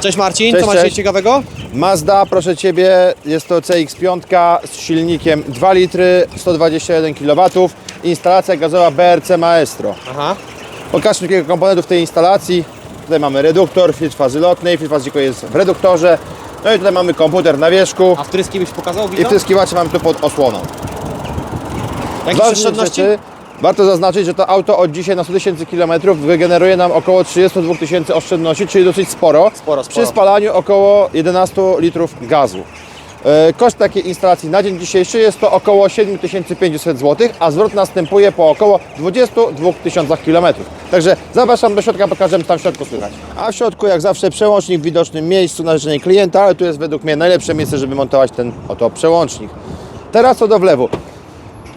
Cześć Marcin, Cześć, co macie cześć. ciekawego? Mazda, proszę Ciebie, jest to CX-5 z silnikiem 2 litry, 121 kW, instalacja gazowa BRC Maestro. Aha. Pokażmy kilka komponentów tej instalacji. Tutaj mamy reduktor, filtr fazy lotnej, filtr fazy jest w reduktorze. No i tutaj mamy komputer na wierzchu A wtryski byś pokazał, i widzę? wtryskiwacze mamy tu pod osłoną. Ważne oszczędności? rzeczy, Warto zaznaczyć, że to auto od dzisiaj na 100 tysięcy km wygeneruje nam około 32 tysięcy oszczędności, czyli dosyć sporo. Sporo, Przy sporo. spalaniu około 11 litrów gazu. E, Koszt takiej instalacji na dzień dzisiejszy jest to około 7500 zł, a zwrot następuje po około 22 tysiącach km. Także zapraszam do środka, pokażę tam w środku słychać. A w środku jak zawsze przełącznik w widocznym miejscu na życzenie klienta, ale tu jest według mnie najlepsze miejsce, żeby montować ten oto przełącznik. Teraz co do wlewu.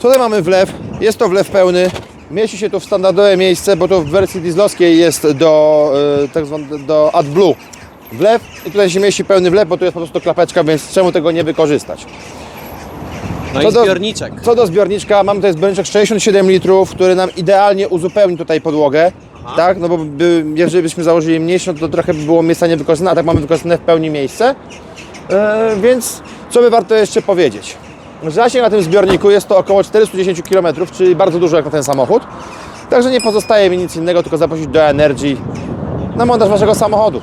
Tutaj mamy wlew, jest to wlew pełny. Mieści się tu w standardowe miejsce, bo to w wersji dieslowskiej jest do, e, tak zwane, do AdBlue wlew i tutaj się mieści pełny wlew, bo tu jest po prostu klapeczka, więc czemu tego nie wykorzystać? No Co i do- zbiorniczek. Co do zbiorniczka, mamy tutaj zbiorniczek 67 litrów, który nam idealnie uzupełni tutaj podłogę. Tak, no bo by, jeżeli byśmy założyli mniejszy, no to trochę by było miejsca niewykorzystane, a tak mamy wykorzystane w pełni miejsce. E, więc co by warto jeszcze powiedzieć? Zasięg na tym zbiorniku jest to około 410 km, czyli bardzo dużo jak na ten samochód. Także nie pozostaje mi nic innego, tylko zaprosić do Energy na montaż waszego samochodu.